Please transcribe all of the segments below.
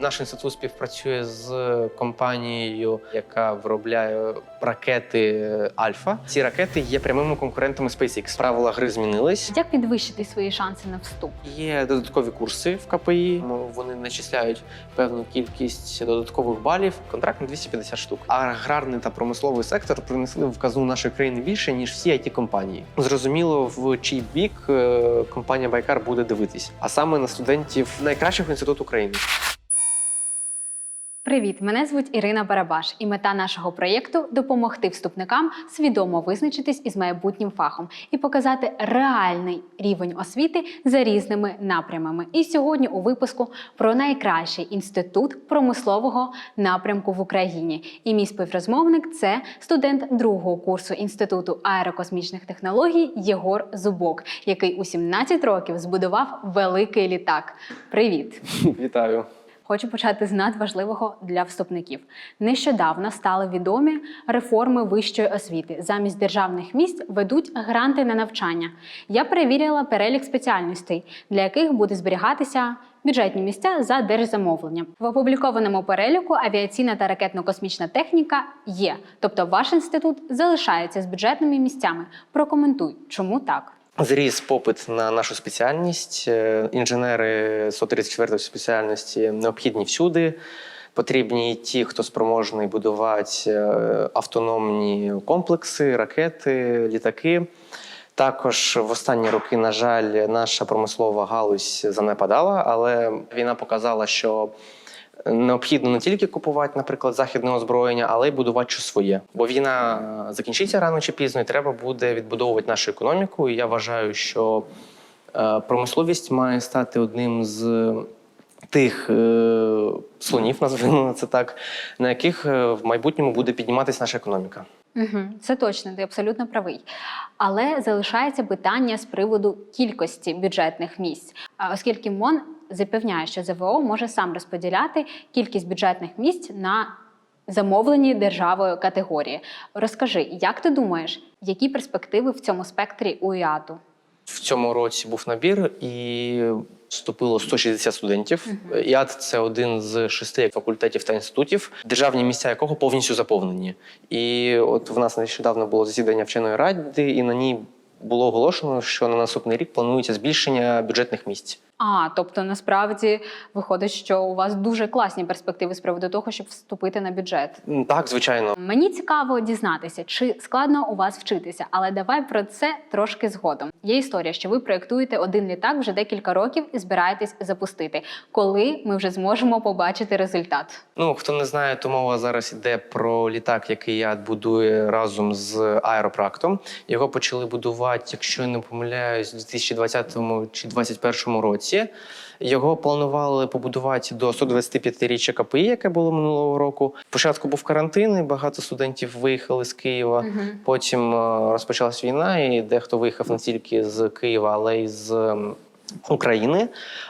Наш інститут співпрацює з компанією, яка виробляє ракети Альфа. Ці ракети є прямими конкурентами SpaceX. Правила гри змінились. Як підвищити свої шанси на вступ? Є додаткові курси в КПІ. Вони начисляють певну кількість додаткових балів. Контракт на 250 штук. Аграрний та промисловий сектор принесли в казну нашої країни більше ніж всі it компанії. Зрозуміло, в чий бік е, компанія Байкар буде дивитись, а саме на студентів найкращого інституту України. Привіт, мене звуть Ірина Барабаш, і мета нашого проєкту допомогти вступникам свідомо визначитись із майбутнім фахом і показати реальний рівень освіти за різними напрямами. І сьогодні у випуску про найкращий інститут промислового напрямку в Україні. І мій співрозмовник це студент другого курсу інституту аерокосмічних технологій Єгор Зубок, який у 17 років збудував великий літак. Привіт! Вітаю. Хочу почати з надважливого для вступників. Нещодавно стали відомі реформи вищої освіти. Замість державних місць ведуть гранти на навчання. Я перевірила перелік спеціальностей, для яких буде зберігатися бюджетні місця за держзамовленням. В опублікованому переліку авіаційна та ракетно-космічна техніка є. Тобто ваш інститут залишається з бюджетними місцями. Прокоментуй, чому так. Зріс попит на нашу спеціальність. Е, Інженери 134 спеціальності необхідні всюди. Потрібні ті, хто спроможний будувати е, автономні комплекси, ракети, літаки. Також в останні роки, на жаль, наша промислова галузь занепадала, але війна показала, що необхідно не тільки купувати, наприклад, західне озброєння, але й будувати щось своє. Бо війна е, закінчиться рано чи пізно, і треба буде відбудовувати нашу економіку. І я вважаю, що е, промисловість має стати одним з тих е, слонів, називаємо це так, на яких в майбутньому буде підніматися наша економіка. Це точно, ти абсолютно правий. Але залишається питання з приводу кількості бюджетних місць, оскільки МОН запевняє, що ЗВО може сам розподіляти кількість бюджетних місць на замовлені державою категорії. Розкажи, як ти думаєш, які перспективи в цьому спектрі у ІАТу? В цьому році був набір і вступило 160 студентів. ІАД – це один з шести факультетів та інститутів, державні місця якого повністю заповнені. І от в нас нещодавно було засідання вченої ради, і на ній було оголошено, що на наступний рік планується збільшення бюджетних місць. А, тобто насправді виходить, що у вас дуже класні перспективи з приводу того, щоб вступити на бюджет. Так, звичайно. Мені цікаво дізнатися, чи складно у вас вчитися, але давай про це трошки згодом. Є історія, що ви проєктуєте один літак вже декілька років і збираєтесь запустити. Коли ми вже зможемо побачити результат? Ну, хто не знає, то мова зараз йде про літак, який ЯД будує разом з аеропрактом. Його почали будувати, якщо я не помиляюсь, у 2020 чи 2021 році. Його планували побудувати до 125-річчя КПІ, яке було минулого року. Спочатку був карантин, і багато студентів виїхали з Києва. Потім е, розпочалась війна, і дехто виїхав не тільки з Києва, але й з України.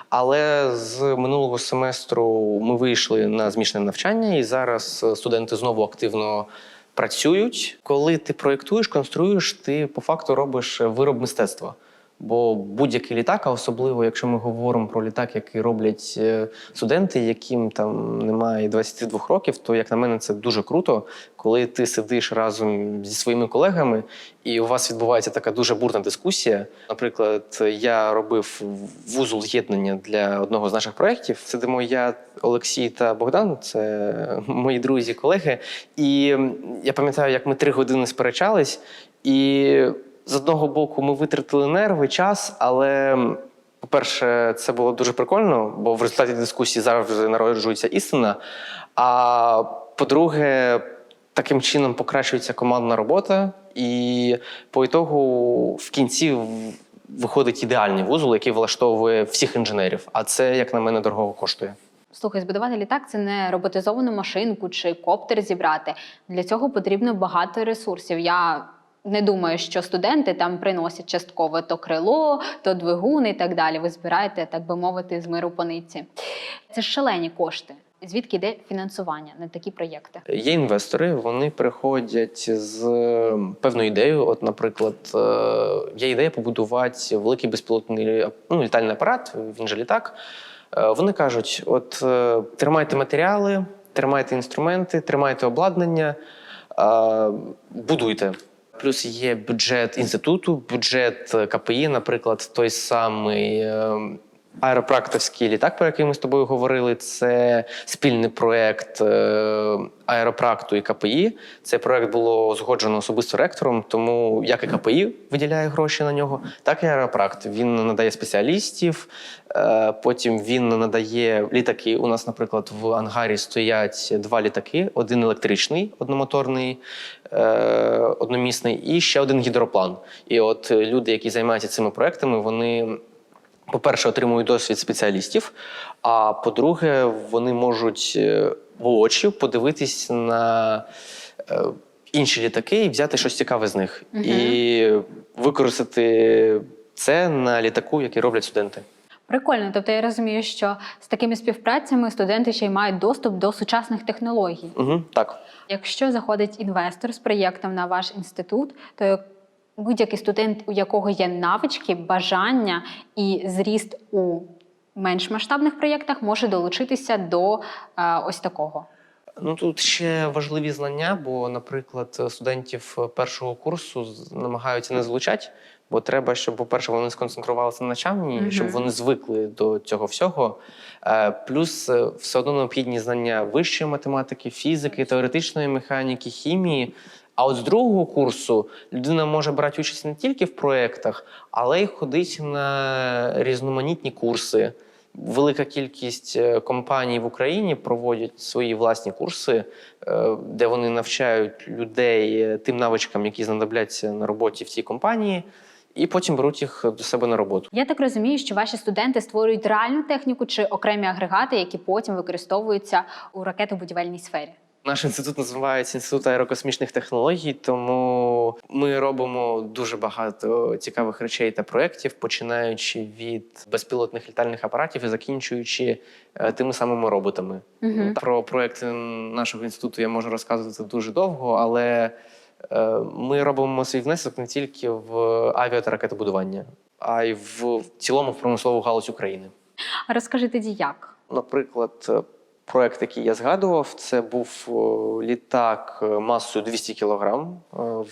Але з минулого семестру ми вийшли на змішане навчання, і зараз е, студенти знову активно працюють. Коли ти проєктуєш, конструюєш, ти по факту робиш вироб мистецтва. Бо будь-який літак, а особливо якщо ми говоримо про літак, який роблять е, студенти, яким там немає 22 років, то як на мене це дуже круто, коли ти сидиш разом зі своїми колегами, і у вас відбувається така дуже бурна дискусія. Наприклад, я робив вузол з'єднання для одного з наших проєктів. Сидимо я, Олексій та Богдан, це мої друзі, колеги. І я пам'ятаю, як ми три години сперечались, і з одного боку, ми витратили нерви, час, але, по-перше, це було дуже прикольно, бо в результаті дискусії завжди народжується істина. А по-друге, таким чином покращується командна робота, і по ітогу в кінці виходить ідеальний вузол, який влаштовує всіх інженерів. А це, як на мене, дорого коштує. Слухай, збудувати літак це не роботизовану машинку чи коптер зібрати. Для цього потрібно багато ресурсів. Я не думаю, що студенти там приносять частково то крило, то двигун і так далі. Ви збираєте, так би мовити, з миру по нитці. Це шалені кошти. Звідки йде фінансування на такі проєкти? Є інвестори, вони приходять з е, певною ідеєю. От, наприклад, е, є ідея побудувати великий безпілотний ну, літальний апарат, він же літак. Е, Вони кажуть: от е, тримайте матеріали, тримайте інструменти, тримайте обладнання, будуйте. Плюс є бюджет інституту, бюджет е, КПІ, наприклад, той самий е, аеропрактовський літак, про який ми з тобою говорили. Це спільний проект е, аеропракту і КПІ. Цей проект було узгоджено особисто ректором, тому як і КПІ виділяє гроші на нього, так і аеропракт. Він надає спеціалістів, е, потім він надає літаки. У нас, наприклад, в ангарі стоять два літаки: один електричний, одномоторний, е, одномісний, і ще один гідроплан. І от люди, які займаються цими проектами, вони. По-перше, отримують досвід спеціалістів. А по-друге, вони можуть е, воочі подивитись на е, інші літаки і взяти щось цікаве з них. Мгм. І використати це на літаку, який роблять студенти. Прикольно. Тобто я розумію, що з такими співпрацями студенти ще й мають доступ до сучасних технологій. Угу, так. Якщо заходить інвестор з проєктом на ваш інститут, то будь-який студент, у якого є навички, бажання і зріст у менш масштабних проєктах, може долучитися до е, ось такого. Ну тут ще важливі знання, бо, наприклад, студентів першого курсу намагаються не залучати, бо треба, щоб, по-перше, вони сконцентрувалися на навчанні, Мгм. щоб вони звикли до цього всього. Е, Плюс е, все одно необхідні знання вищої математики, фізики, теоретичної механіки, хімії. А от з другого курсу людина може брати участь не тільки в проєктах, але й ходить на різноманітні курси. Велика кількість е, компаній в Україні проводять свої власні курси, е, де вони навчають людей е, тим навичкам, які знадобляться на роботі в цій компанії, і потім беруть їх до себе на роботу. Я так розумію, що ваші студенти створюють реальну техніку чи окремі агрегати, які потім використовуються у ракетобудівельній сфері. Наш інститут називається Інститут аерокосмічних технологій, тому ми робимо дуже багато цікавих речей та проєктів, починаючи від безпілотних літальних апаратів і закінчуючи е, тими самими роботами. Мгм. Про проекти нашого інституту я можу розказувати дуже довго, але е, ми робимо свій внесок не тільки в авіа та ракетобудування, а й в цілому в промислову галузь України. А розкажи тоді як? Наприклад, проект, який я згадував, це був літак е, масою 200 кг.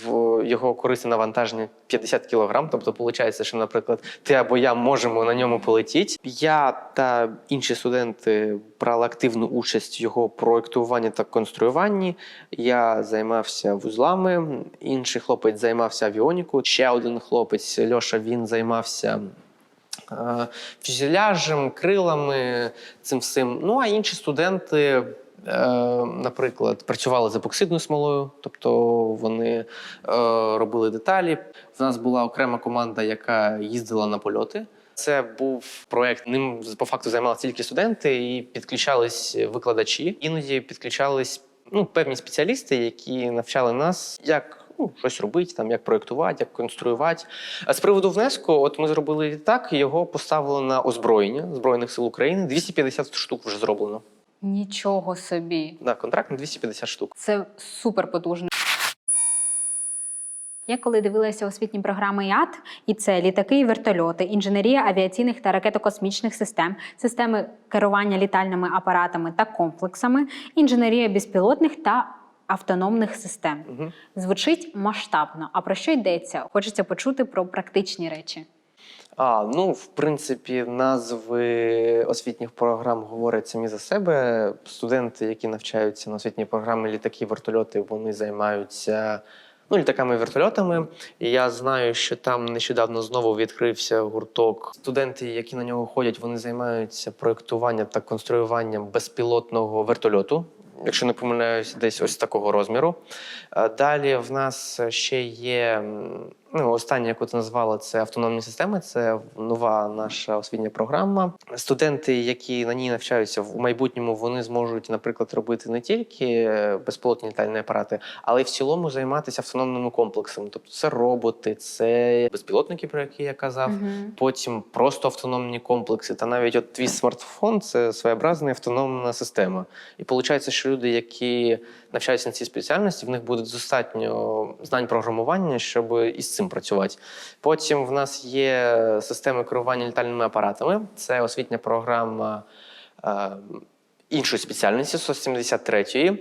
В його корисне навантаження 50 кг. Тобто, виходить, що, наприклад, ти або я можемо на ньому полетіти. Я та інші студенти брали активну участь в його проектуванні та конструюванні. Я займався вузлами, інший хлопець займався авіонікою. Ще один хлопець Льоша він займався е, фюзеляжем, крилами, цим всім. Ну а інші студенти, е, наприклад, працювали з епоксидною смолою, тобто вони е, робили деталі. В нас була окрема команда, яка їздила на польоти. Це був проект. Ним по факту займалися тільки студенти і підключались викладачі. Іноді підключались ну, певні спеціалісти, які навчали нас, як ну, щось робити, там як проєктувати, як конструювати. А з приводу внеску, от ми зробили літак, його поставили на озброєння Збройних сил України. 250 штук вже зроблено. Нічого собі. Да, контракт на 250 штук. Це супер потужно. Я коли дивилася освітні програми ЯТ, і це літаки і вертольоти, інженерія авіаційних та ракетокосмічних систем, системи керування літальними апаратами та комплексами, інженерія безпілотних та автономних систем. Угу. Звучить масштабно. А про що йдеться? Хочеться почути про практичні речі. А, ну, в принципі, назви освітніх програм говорять самі за себе. Студенти, які навчаються на освітній програмі літаки, вертольоти, вони займаються ну, літаками і вертольотами. І я знаю, що там нещодавно знову відкрився гурток. Студенти, які на нього ходять, вони займаються проєктуванням та конструюванням безпілотного вертольоту. Якщо не помиляюсь, десь ось такого розміру. Е, Далі в нас ще є ну, останнє, яку ти назвала, це автономні системи. Це нова наша освітня програма. Студенти, які на ній навчаються в майбутньому, вони зможуть, наприклад, робити не тільки безпілотні літальні апарати, але й в цілому займатися автономними комплексами. Тобто, це роботи, це безпілотники, про які я казав. Мгм. Потім просто автономні комплекси. Та навіть от твій смартфон це своєобразна автономна система. І виходить, що люди, які навчаються на цій спеціальності, в них буде достатньо знань програмування, щоб із цим працювати. Потім в нас є системи керування літальними апаратами. Це освітня програма е, іншої спеціальності 173-ї.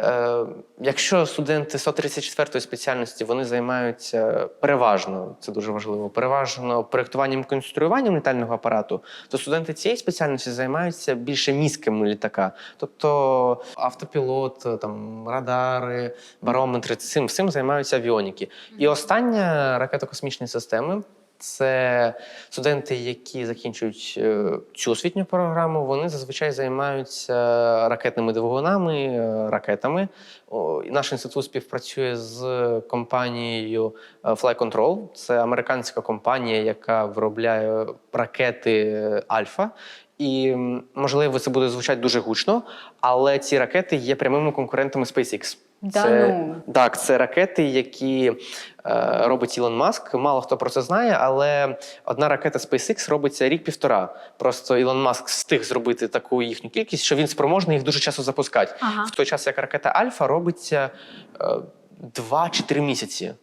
Е, якщо студенти 134-ї спеціальності вони займаються переважно, це дуже важливо, переважно проєктуванням і конструюванням літального апарату, то студенти цієї спеціальності займаються більше мізками літака. Тобто автопілот, там радари, барометри, цим всім займаються авіоніки. І остання ракетокосмічні системи. Це студенти, які закінчують е, цю освітню програму, вони зазвичай займаються ракетними двигунами, е, ракетами. Наш інститут співпрацює з компанією е, Fly Control. Це американська компанія, яка виробляє ракети Альфа. І можливо, це буде звучати дуже гучно, але ці ракети є прямими конкурентами SpaceX. Да це, ну. Так, це ракети, які е, робить Ілон Маск. Мало хто про це знає, але одна ракета SpaceX робиться рік-півтора. Просто Ілон Маск встиг зробити таку їхню кількість, що він спроможний їх дуже часто запускати. Ага. В той час, як ракета Альфа робиться е, два чи три місяці.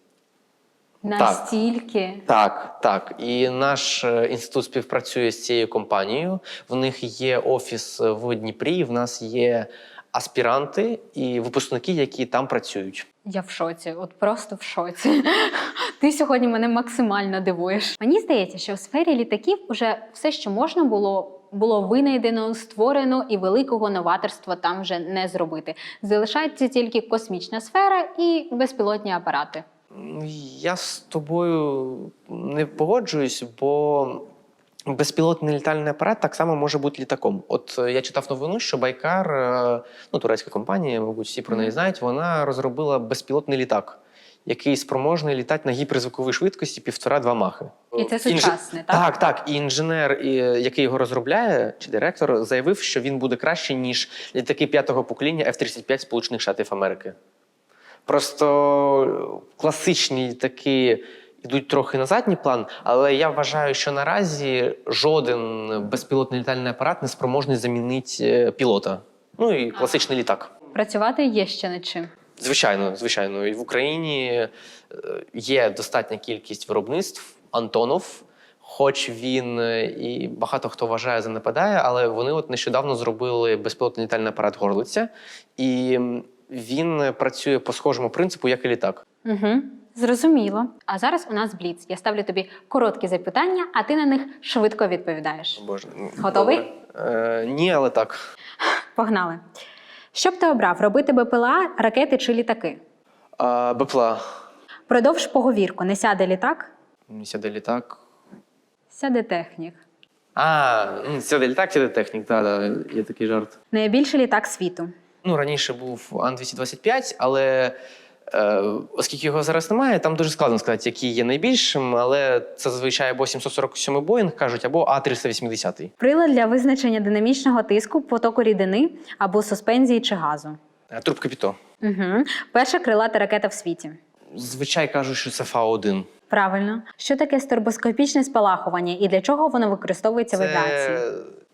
Настільки. Так, так. І наш е, інститут співпрацює з цією компанією. В них є офіс в Дніпрі. В нас є аспіранти і випускники, які там працюють. Я в шоці, от просто в шоці. Ти сьогодні мене максимально дивуєш. Мені здається, що в сфері літаків уже все, що можна було. Було винайдено, створено і великого новаторства там вже не зробити. Залишається тільки космічна сфера і безпілотні апарати. Я з тобою не погоджуюсь, бо безпілотний літальний апарат так само може бути літаком. От е, я читав новину, що Байкар, е, ну турецька компанія, мабуть, всі про неї знають, вона розробила безпілотний літак, який спроможний літати на гіперзвуковій швидкості півтора-два махи. І це Інж- так? Так, так. І інженер, який його розробляє, чи директор, заявив, що він буде краще, ніж літаки п'ятого покоління F-35 Сполучених Штатів Америки. Просто класичні літаки йдуть трохи на задній план, але я вважаю, що наразі жоден безпілотний літальний апарат не спроможний замінити е, пілота. Ну і класичний літак. Працювати є ще над чим. Звичайно, звичайно. І в Україні е, є достатня кількість виробництв Антонов, хоч він е, і багато хто вважає занепадає, але вони от нещодавно зробили безпілотний літальний апарат Горлиця, і він працює по схожому принципу, як і літак. Угу. Зрозуміло. А зараз у нас бліц. Я ставлю тобі короткі запитання, а ти на них швидко відповідаєш. Боже, Готовий? добре. Е, ні, але так. Погнали. Що б ти обрав робити БПЛА, ракети чи літаки? А, Бепла. Продовж поговірку не сяде літак, Сяде літак. сяде технік. А, м, сяде літак, сяде технік, так, да, є такий жарт. Найбільший літак світу. Ну, раніше був Ан-225, але оскільки його зараз немає, там дуже складно сказати, який є найбільшим, але це зазвичай або 747 Боїнг кажуть, або А380. Прилад для визначення динамічного тиску потоку рідини або суспензії чи газу. Е, Трубка Піто. Угу. Перша крилата ракета в світі. Звичай кажуть, що це Фа-1. Правильно. Що таке стербоскопічне спалахування і для чого воно використовується в авіації?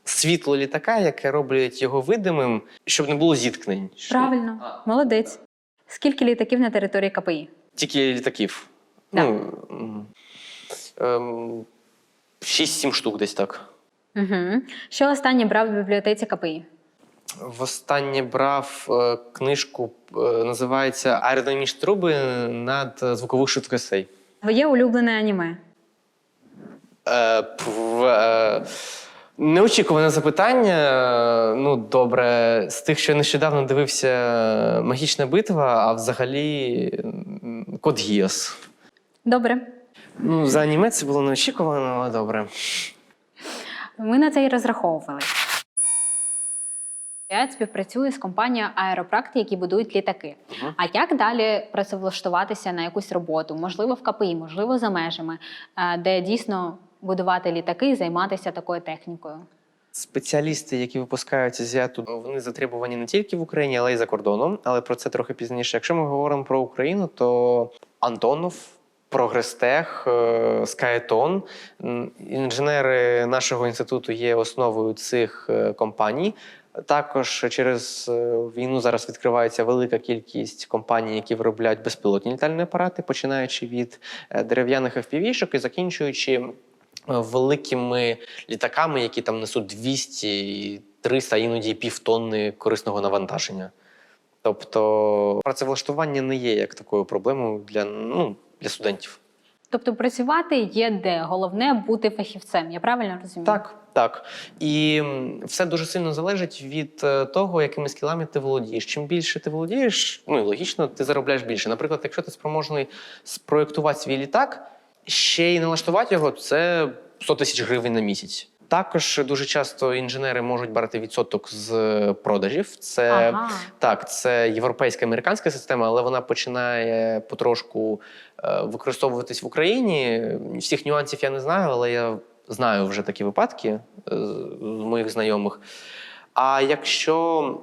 Світло літака, яке роблять його видимим, щоб не було зіткнень. Що- Правильно, молодець. Скільки літаків на території КПІ? Тільки літаків. Да. Ну, ем, 6-7 штук десь так. Угу. Що останнє брав в бібліотеці КПІ? Востаннє брав е, книжку, е, називається Аеродинамічні труби над звукових швидкостей. Твоє улюблене аніме. Е, пв, е, неочікуване запитання. Ну, добре, з тих, що я нещодавно дивився Магічна битва, а взагалі Код Гіас. Добре. Ну, за аніме це було неочікувано, але добре. Ми на це і розраховували. Я співпрацюю з компанією Аеропракти, які будують літаки. Мгм. А як далі працевлаштуватися на якусь роботу? Можливо, в КПІ, можливо, за межами, е, де дійсно будувати літаки і займатися такою технікою. Спеціалісти, які випускаються з ЯТУ, вони затребувані не тільки в Україні, але й за кордоном. Але про це трохи пізніше. Якщо ми говоримо про Україну, то Антонов, Прогрестех, Скаетон, інженери нашого інституту є основою цих е, компаній. Також через е, війну зараз відкривається велика кількість компаній, які виробляють безпілотні літальні апарати, починаючи від е, дерев'яних FPV-шок і закінчуючи великими літаками, які там несуть 200, 300, іноді півтонни корисного навантаження. Тобто працевлаштування не є як такою проблемою для, ну, для студентів. Тобто працювати є де, головне бути фахівцем. Я правильно розумію? Так, так. І все дуже сильно залежить від е, того, якими скілами ти володієш. Чим більше ти володієш, ну і логічно, ти заробляєш більше. Наприклад, якщо ти спроможний спроєктувати свій літак, ще й налаштувати його, це 100 тисяч гривень на місяць. Також дуже часто інженери можуть брати відсоток з продажів. Це Ага. так, це європейська американська система, але вона починає потрошку е, використовуватись в Україні. Всіх нюансів я не знаю, але я знаю вже такі випадки е, з моїх знайомих. А якщо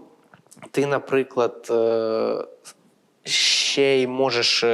ти, наприклад, е, ще й можеш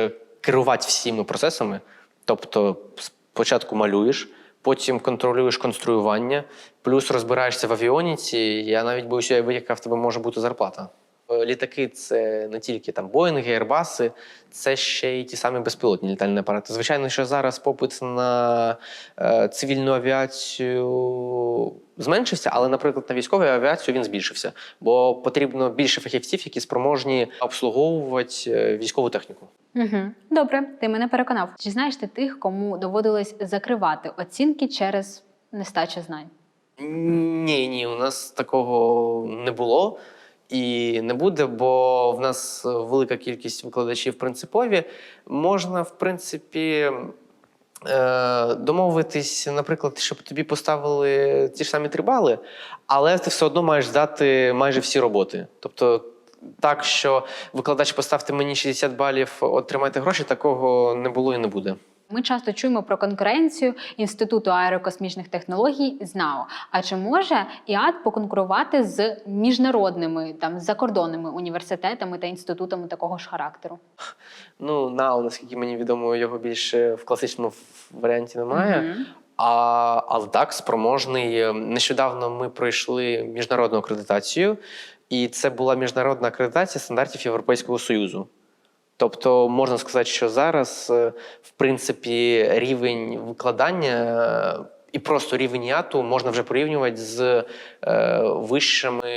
керувати всіми процесами, тобто спочатку малюєш, потім контролюєш конструювання, плюс розбираєшся в авіоніці, я навіть боюся яка в тебе може бути зарплата. Е, Літаки це не тільки там Боїнги, Ербаси, це ще й ті самі безпілотні літальні апарати. Звичайно, що зараз попит на е, цивільну авіацію зменшився, але, наприклад, на військову авіацію він збільшився, бо потрібно більше фахівців, які спроможні обслуговувати е, військову техніку. Угу. Добре, ти мене переконав. Чи знаєш ти тих, кому доводилось закривати оцінки через нестачу знань? Ні, ні, у нас такого не було і не буде, бо в нас велика кількість викладачів принципові. Можна, в принципі, е, домовитись, наприклад, щоб тобі поставили ті ж самі три бали, але ти все одно маєш здати майже всі роботи. Тобто. Так, що викладач поставте мені 60 балів, отримайте гроші, такого не було і не буде. Ми часто чуємо про конкуренцію Інституту аерокосмічних технологій з НАО. А чи може ІАД поконкурувати з міжнародними там закордонними університетами та інститутами такого ж характеру? Ну, НАУ, наскільки мені відомо, його більше в класичному варіанті немає. Мгм. А, але так, спроможний. Нещодавно ми пройшли міжнародну акредитацію, і це була міжнародна акредитація стандартів Європейського Союзу. Тобто можна сказати, що зараз, е, в принципі, рівень викладання е, і просто рівень ІАТу можна вже порівнювати з е, вищими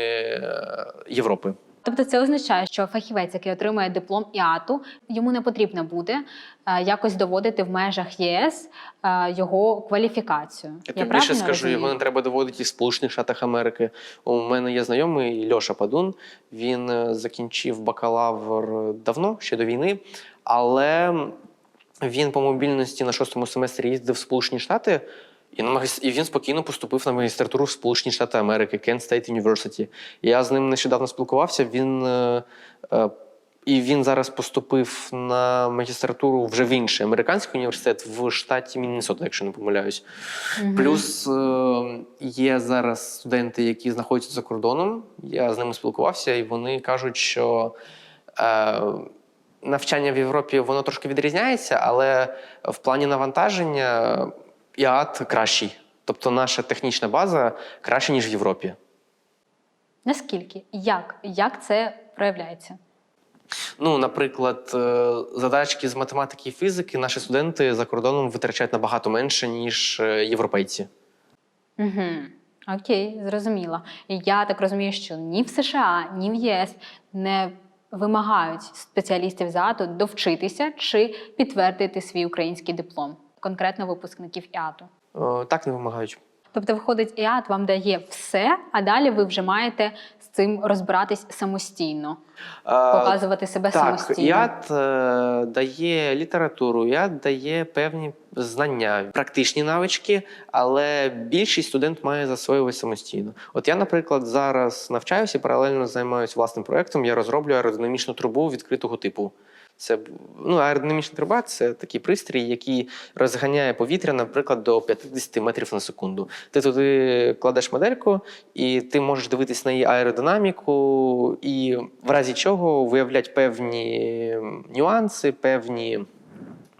Європи. Тобто це означає, що фахівець, який отримує диплом ІАТу, йому не потрібно буде е, якось доводити в межах ЄС е, його кваліфікацію. Я Я тобі більше скажу, його не треба доводити і в Сполучених Штатах Америки. У мене є знайомий Льоша Падун. Він е, закінчив бакалавр давно, ще до війни, але він по мобільності на шостому семестрі їздив в Сполучені Штати. І, на магіс- і він спокійно поступив на магістратуру в Сполучені Штати Америки, Kent State University. Я з ним нещодавно спілкувався. Він, е, е, і він зараз поступив на магістратуру вже в інший американський університет в штаті Міннесота, якщо не помиляюсь. Мгм. Плюс е, є зараз студенти, які знаходяться за кордоном. Я з ними спілкувався, і вони кажуть, що е, навчання в Європі воно трошки відрізняється, але в плані навантаження ІАТ кращий. Тобто наша технічна база краща, ніж в Європі. Наскільки? Як? Як це проявляється? Ну, наприклад, е, задачки з математики і фізики наші студенти за кордоном витрачають набагато менше, ніж е, європейці. Угу. Окей, зрозуміла. І Я так розумію, що ні в США, ні в ЄС не вимагають спеціалістів ЗАТу довчитися чи підтвердити свій український диплом, конкретно випускників ІАТу. Е, Так не вимагають. Тобто, виходить, ІАТ вам дає все, а далі ви вже маєте з цим розбиратись самостійно, Е, показувати себе Так, самостійно. ЯД е, дає літературу, ЯД дає певні знання, практичні навички, але більшість студент має засвоювати самостійно. От я, наприклад, зараз навчаюся і паралельно займаюся власним проєктом. Я розроблю аеродинамічну трубу відкритого типу. Це ну, аеродинамічна труба це такий пристрій, який розганяє повітря, наприклад, до 50 метрів на секунду. Ти туди кладеш модельку, і ти можеш дивитись на її аеродинаміку, і в разі чого виявляти певні нюанси, певні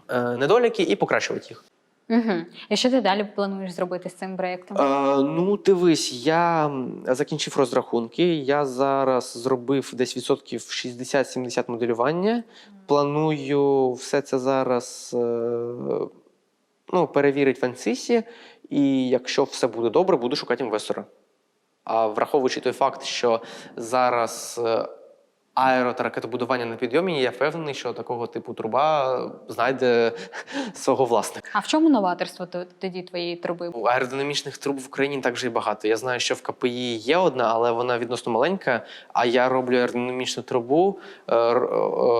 е, недоліки і покращувати їх. Угу. І що ти далі плануєш зробити з цим проєктом? Е, ну, дивись, я закінчив розрахунки. Я зараз зробив десь відсотків 60-70 моделювання. Планую все це зараз е, ну, перевірити в Ансисі, і якщо все буде добре, буду шукати інвестора. А враховуючи той факт, що зараз е, аеро та ракетобудування на підйомі, я впевнений, що такого типу труба знайде свого власника. А в чому новаторство тоді твоєї труби? У Аеродинамічних труб в Україні так вже і багато. Я знаю, що в КПІ є одна, але вона відносно маленька. А я роблю аеродинамічну трубу, е,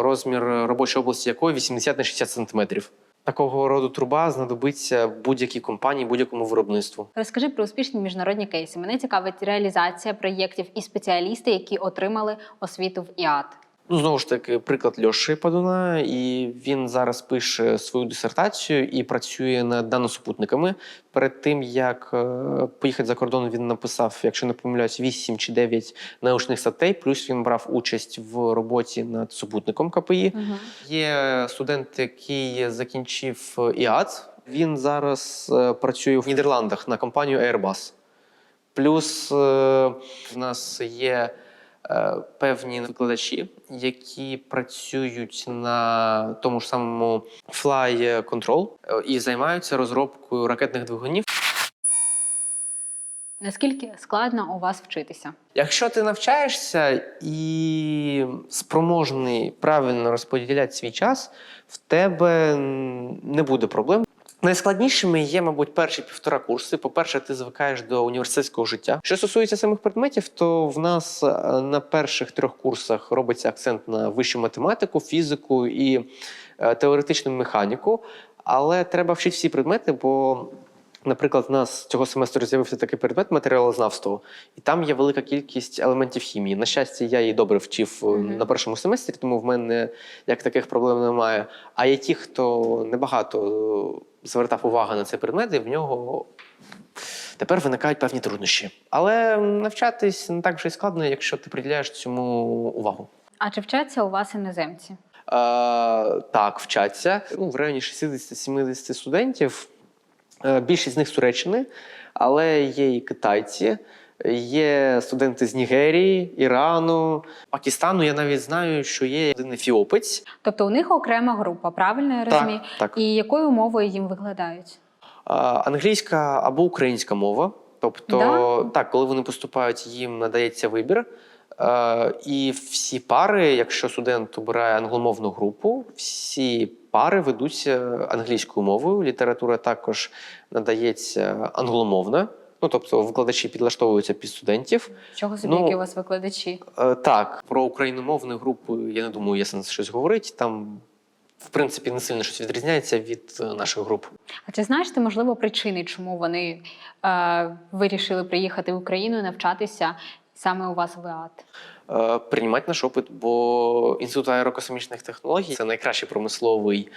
розмір робочої області якої 80 на 60 сантиметрів. Такого роду труба знадобиться будь-якій компанії, будь-якому виробництву. Розкажи про успішні міжнародні кейси. Мене цікавить реалізація проєктів і спеціалісти, які отримали освіту в ІАТ. Ну, знову ж таки, приклад Льоші Падуна, і він зараз пише свою дисертацію і працює над наносупутниками. Перед тим як е, поїхати за кордон, він написав, якщо не помиляюсь, 8 чи 9 научних статей. Плюс він брав участь в роботі над супутником КПІ. Угу. Є студент, який закінчив ІАТ. Він зараз е, працює в Нідерландах на компанію Airbus. Плюс е, в нас є е, певні викладачі, які працюють на тому ж самому Fly Control е, і займаються розробкою ракетних двигунів. Наскільки складно у вас вчитися? Якщо ти навчаєшся і спроможний правильно розподіляти свій час, в тебе не буде проблем. Найскладнішими є, мабуть, перші півтора курси. По-перше, ти звикаєш до університетського життя. Що стосується самих предметів, то в нас е, на перших трьох курсах робиться акцент на вищу математику, фізику і е, теоретичну механіку. Але треба вчити всі предмети, бо Наприклад, в нас цього семестру з'явився такий предмет матеріалознавство, і там є велика кількість елементів хімії. На щастя, я її добре вчив е, Мгм. на першому семестрі, тому в мене як таких проблем немає. А є ті, хто небагато звертав увагу на цей предмет, і в нього тепер виникають певні труднощі. Але навчатись не так вже й складно, якщо ти приділяєш цьому увагу. А чи вчаться у вас іноземці? Е, так, вчаться. Ну, в районі 60-70 студентів. Е, Більшість з них з Туреччини, але є і китайці, є студенти з Нігерії, Ірану, Пакистану. Я навіть знаю, що є один ефіопець. Тобто у них окрема група, правильно я розумію? так. І якою мовою їм викладають? А, Англійська або українська мова. Тобто, Да? так, коли вони поступають, їм надається вибір. Е, і всі пари, якщо студент обирає англомовну групу, всі пари ведуться англійською мовою. Література також надається англомовна. Ну, тобто, викладачі підлаштовуються під студентів. Чого собі, Ну, які у вас викладачі? Е, так, про україномовні групи я не думаю, є сенс щось говорити. Там, в принципі, не сильно щось відрізняється від е, наших груп. А чи знаєш ти, можливо, причини, чому вони е, вирішили приїхати в Україну навчатися саме у вас в ІАТ? Е, приймати наш опит, бо інститут аерокосмічних технологій це найкращий промисловий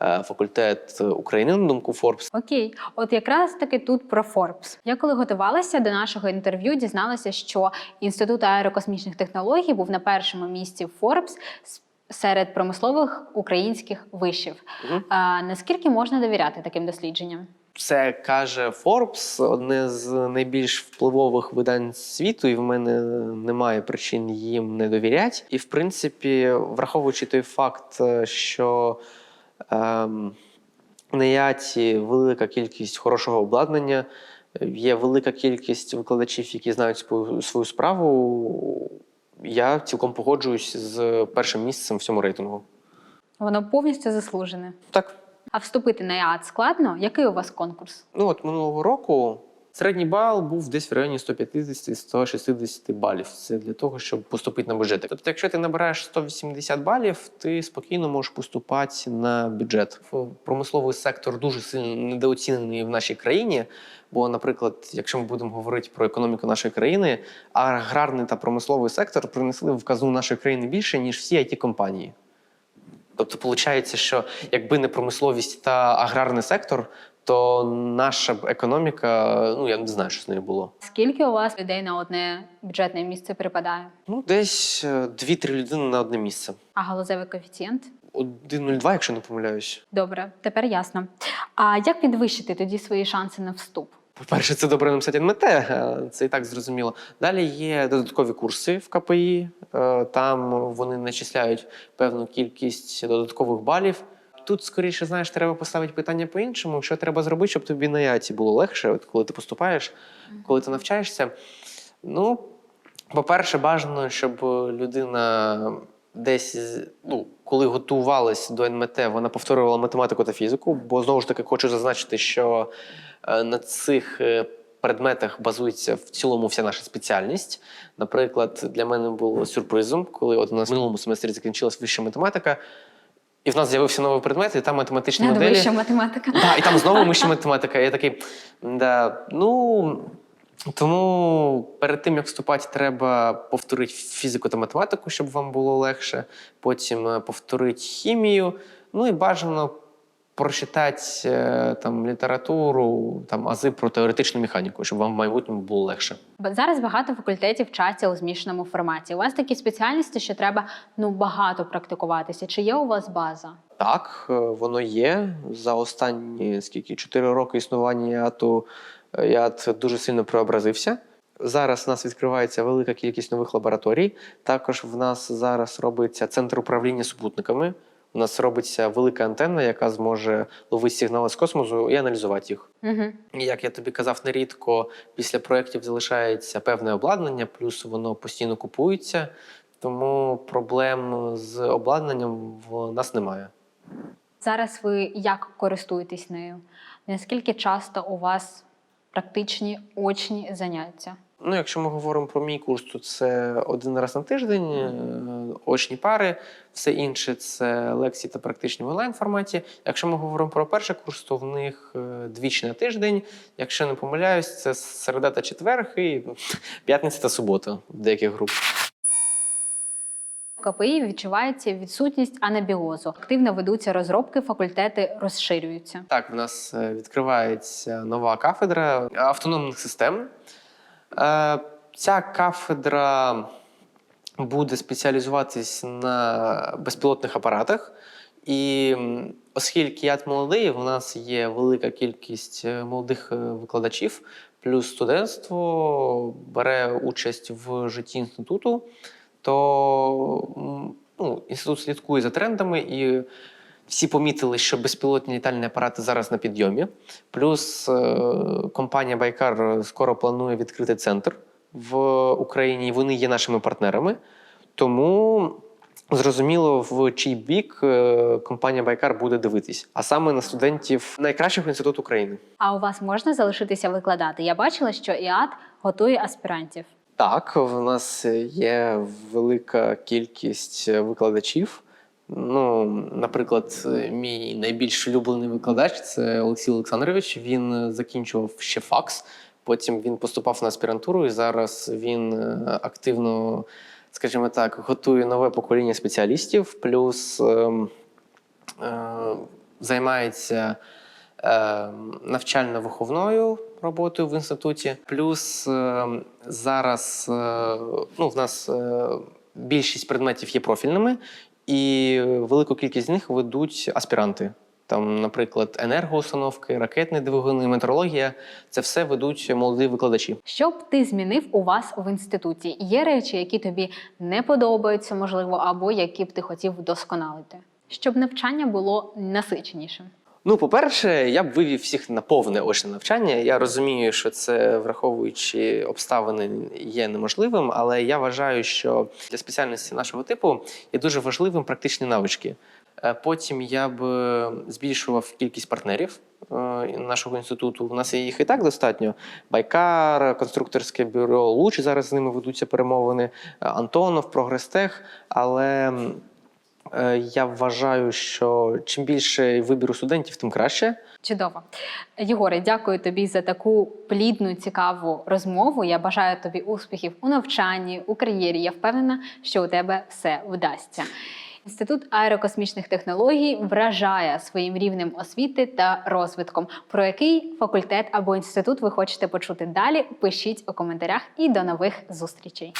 е, факультет України, на думку Forbes. Окей, от якраз таки тут про Forbes. Я коли готувалася до нашого інтерв'ю, дізналася, що інститут аерокосмічних технологій був на першому місці Forbes серед промислових українських вишів. Мгм. А, наскільки можна довіряти таким дослідженням? Це каже Forbes, одне з найбільш впливових видань світу, і в мене немає причин їм не довіряти. І в принципі, враховуючи той факт, е, що ем, на ЯТі велика кількість хорошого обладнання, є велика кількість викладачів, які знають свою справу. Я цілком погоджуюсь з першим місцем в цьому рейтингу. Воно повністю заслужене. Так, А вступити на ІАТ складно? Який у вас конкурс? Ну от минулого року середній бал був десь в районі 150-160 балів. Це для того, щоб поступити на бюджет. Тобто, якщо ти набираєш 180 балів, ти спокійно можеш поступати на бюджет. Промисловий сектор дуже сильно недооцінений в нашій країні. Бо, наприклад, якщо ми будемо говорити про економіку нашої країни, аграрний та промисловий сектор принесли в казну нашої країни більше, ніж всі it компанії Тобто, виходить, що якби не промисловість та аграрний сектор, то наша б економіка, ну я не знаю, що з нею було. Скільки у вас людей на одне бюджетне місце припадає? Ну, десь е, 2-3 людини на одне місце. А галузевий коефіцієнт? 1,02, якщо не помиляюсь. Добре, тепер ясно. А як підвищити тоді свої шанси на вступ? По-перше, це добре написати НМТ, е, це і так зрозуміло. Далі є додаткові курси в КПІ. е, Там вони начисляють певну кількість додаткових балів. Тут, скоріше, знаєш, треба поставити питання по-іншому. Що треба зробити, щоб тобі на яті було легше, от коли ти поступаєш, коли ти навчаєшся. Ну, по-перше, бажано, щоб людина десь, ну, коли готувалась до НМТ, вона повторювала математику та фізику, бо знову ж таки хочу зазначити, що е, на цих е, предметах базується в цілому вся наша спеціальність. Наприклад, для мене було сюрпризом, коли от у нас в минулому семестрі закінчилась вища математика, і в нас з'явився новий предмет, і там математичні моделі. Надвища математика. Да, і там знову вища математика. Я такий, да, ну. Тому перед тим як вступати, треба повторити фізику та математику, щоб вам було легше. Потім е, повторити хімію. Ну і бажано прочитати е, там літературу, там ази про теоретичну механіку, щоб вам в майбутньому було легше. Зараз багато факультетів вчаться у змішаному форматі. У вас такі спеціальності, що треба ну багато практикуватися. Чи є у вас база? Так, е, воно є. За останні скільки 4 роки існування ЯТу е, ЯТ дуже сильно преобразився. Зараз в нас відкривається велика кількість нових лабораторій. Також в нас зараз робиться центр управління супутниками. У нас робиться велика антенна, яка зможе ловити сигнали з космосу і аналізувати їх. Угу. Як я тобі казав, нерідко після проєктів залишається певне обладнання, плюс воно постійно купується, тому проблем з обладнанням в нас немає. Зараз ви як користуєтесь нею? Наскільки часто у вас практичні очні заняття? Ну, якщо ми говоримо про мій курс, то це один раз на тиждень, е, очні пари, все інше це лекції та практичні в онлайн форматі. Якщо ми говоримо про перший курс, то в них е, двічі на тиждень. Якщо не помиляюсь, це середа та четверг і п'ятниця та субота в деяких групах. КПІ відчувається відсутність анабіозу. Активно ведуться розробки, факультети розширюються. Так, в нас е, відкривається нова кафедра автономних систем. Е, Ця кафедра буде спеціалізуватись на безпілотних апаратах. І оскільки я молодий, в нас є велика кількість е, молодих викладачів, плюс студентство бере участь в житті інституту, то ну, інститут слідкує за трендами і всі помітили, що безпілотні літальні апарати зараз на підйомі. Плюс е, компанія Байкар скоро планує відкрити центр в Україні. і Вони є нашими партнерами. Тому зрозуміло, в чий бік е, компанія Байкар буде дивитись, а саме на студентів найкращих інститут України. А у вас можна залишитися викладати? Я бачила, що ІАТ готує аспірантів. Так, в нас є велика кількість викладачів. Ну, наприклад, мій найбільш улюблений викладач це Олексій Олександрович. Він закінчував ще факс. Потім він поступав на аспірантуру, і зараз він е, активно, скажімо так, готує нове покоління спеціалістів, плюс ем, е, займається е, навчально-виховною роботою в інституті. Плюс е, зараз е, ну, в нас е, більшість предметів є профільними, і велику кількість з них ведуть аспіранти. Там, наприклад, енергоустановки, ракетні двигуни, метеорологія це все ведуть молоді викладачі. Що б ти змінив у вас в інституті? Є речі, які тобі не подобаються, можливо, або які б ти хотів вдосконалити, щоб навчання було насиченішим. Ну, по-перше, я б вивів всіх на повне очне навчання. Я розумію, що це, враховуючи обставини, є неможливим, але я вважаю, що для спеціальності нашого типу є дуже важливим практичні навички. Е, Потім я б е, збільшував кількість партнерів е, нашого інституту. У нас їх і так достатньо. Байкар, конструкторське бюро Луч зараз з ними ведуться перемовини. Антонов, Прогрестех. Але Я вважаю, що чим більше вибіру студентів, тим краще. Чудово. Єгоре, дякую тобі за таку плідну, цікаву розмову. Я бажаю тобі успіхів у навчанні, у кар'єрі. Я впевнена, що у тебе все вдасться. Інститут аерокосмічних технологій вражає своїм рівнем освіти та розвитком. Про який факультет або інститут ви хочете почути далі? Пишіть у коментарях і до нових зустрічей.